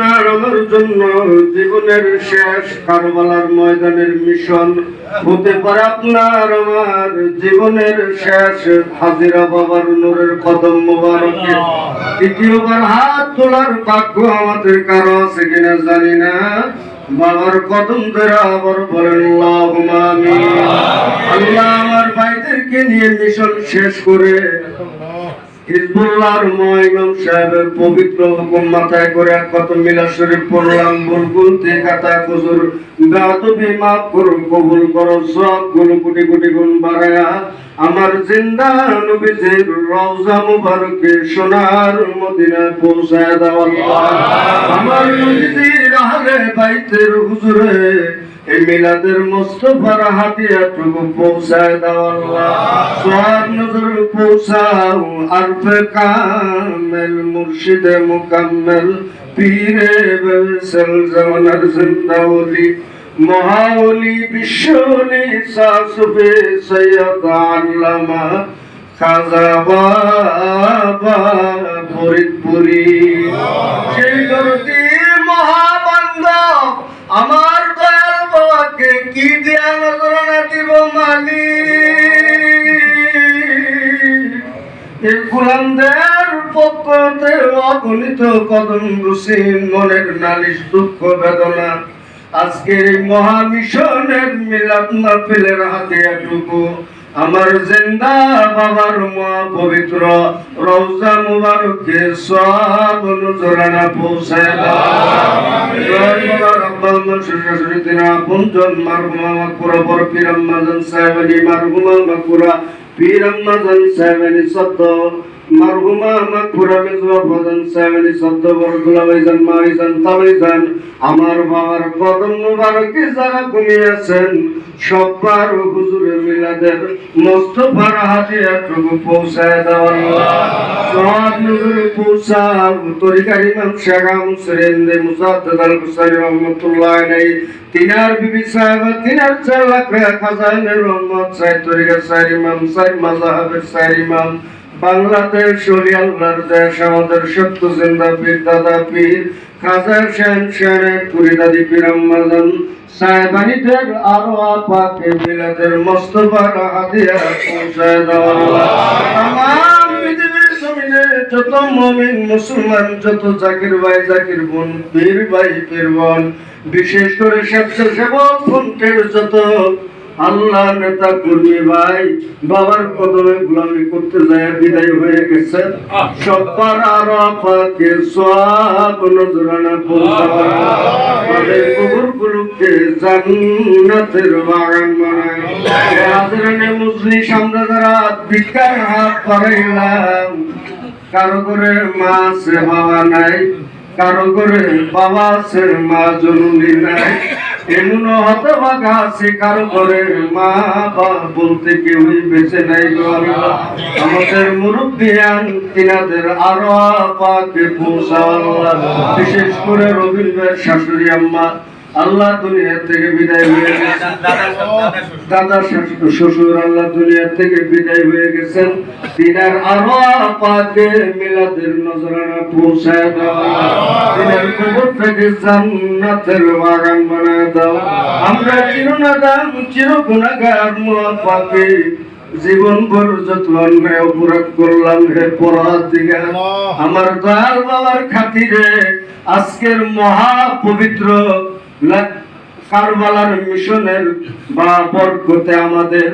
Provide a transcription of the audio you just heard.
আপনার আমার জন্য জীবনের শেষ কারবালার ময়দানের মিশন। হতে পারে আপনার আমার জীবনের শেষ হাজিরা বাবার নূরের কদম মোবারকে। দ্বিতীয়বার হাত তোলার ভাগ্য আমাদের কারও আছে কিনা জানি না। বাবার কদম ধরে আবার বলেন আল্লাহ আমার ভাইদেরকে নিয়ে মিশন শেষ করে হিজবুল্লাহর মহিম সাহেবের পবিত্র হুকুম মাথায় করে কত মিলা শরীফ পড়লাম বুলবুল তে খাতা কুজুর গাদবি মাফ করো কবুল করো সবগুলো কোটি কোটি গুণ বাড়ায়া আমার জিন্দা নবীজির রওজা মুবারকে সোনার মদিনায় পৌঁছায় দাও আল্লাহ আমার নবীজির আহলে বাইতের হুজুরে এই মিলাদের মুস্তফার হাতিয়াটুকু পৌঁছায় দাও আল্লাহ সোয়ার নজর পৌঁছাও আরফে কামেল মুর্শিদে মুকাম্মেল পীরে বেসল জমানার জিন্দাউলি মহাউলি বিশ্বলি সাসবে সৈয়দ আল্লামা কদম মনের নালিশ দুঃখ বেদনা। আজকে মহামিশনের মিলাদ মাহফিলের হাতে এটুকু। আমার জিন্দা বাবার মা পবিত্র রওজা মুবারকে সব নজরানা পৌঁছায় আপনজন মারহুমা মাকুরা বড় পীরাম্মাজান সাহেবানি মারহুমা মাকুরা পীরাম্মাজান সাহেবানি সত্য মারহুমা মাকুরা মেজবা ফজান সাহেবানি সত্য বড় গুলাবাইজান মাইজান তাবাইজান আমার বাবার কদম মুবারকে যারা ঘুমিয়েছেন, সব্বার হুজুরে মিলাদের মোস্তফার হাতে এটুকু পৌঁছায় দেওয়া সব নজরে পৌঁছাও। তরিকার ইমাম শাগাম সুরেন্দ্র মুসাদ্দাদ আল বুসারি রহমতুল্লাহ আলাইহি, তিনার বিবি সাহেব, তিনার চার লাখ খাজানের রহমত সাহেব তরিকার সাহেব ইমাম, সাহেব মাজাহাবের সাহেব বাংলাদেশ শরী দেশ আমাদের সত্য জিন্দা পীর দাদা পীর খাজা শান শানের পুরি দাদি পীর সাহেবানিদের আরও আপাকে মিলাদের পৌঁছায় দেওয়া। যত মমিন, মুসলমান, যত জাকির ভাই, জাকির বোন ভাই বোন, বিশেষ করে স্বেচ্ছাসেবক ফ্রন্টের যত আল্লাহ নেতা কর্মী ভাই, বাবার কদমে গোলামি করতে যায়, বিদায় হয়ে গেছে। সবার আরও আপাকে সব নজরানা পৌঁছাবা কবর গুলোকে জান্নাতের বাগান বানায়। মুসলিম সামনে যারা ভিক্ষার হাত কারও করে মা আছে বাবা নাই। কারও করে বাবা মা জরুরি নাই এমন আছে কারও করে মা বলতে কেউই বেঁচে নাই। আমাদের মুরব্বিয়ান তিনাদের আরও আপাকে বিশেষ করে রবীন্দ্রের শাশুড়ি আম্মা আল্লাহ দুনিয়া থেকে বিদায় হয়ে গেছে দাদা শ্বশুর। আল্লাহ দুনিয়া থেকে বিদায় হয়ে গেছেন। আরও মিলাদের নজরানা পৌঁছায় দাও। কবর থেকে জান্নাতের বাগান বানায় দাও। আমরা চির গুণাগার জীবন ভর যত অন্যায় অপরাধ করলাম হে পরাধ দিগা আমার দয়াল বাবার খাতিরে আজকের মহা পবিত্র কারবালার মিশনের বা বরকতে আমাদের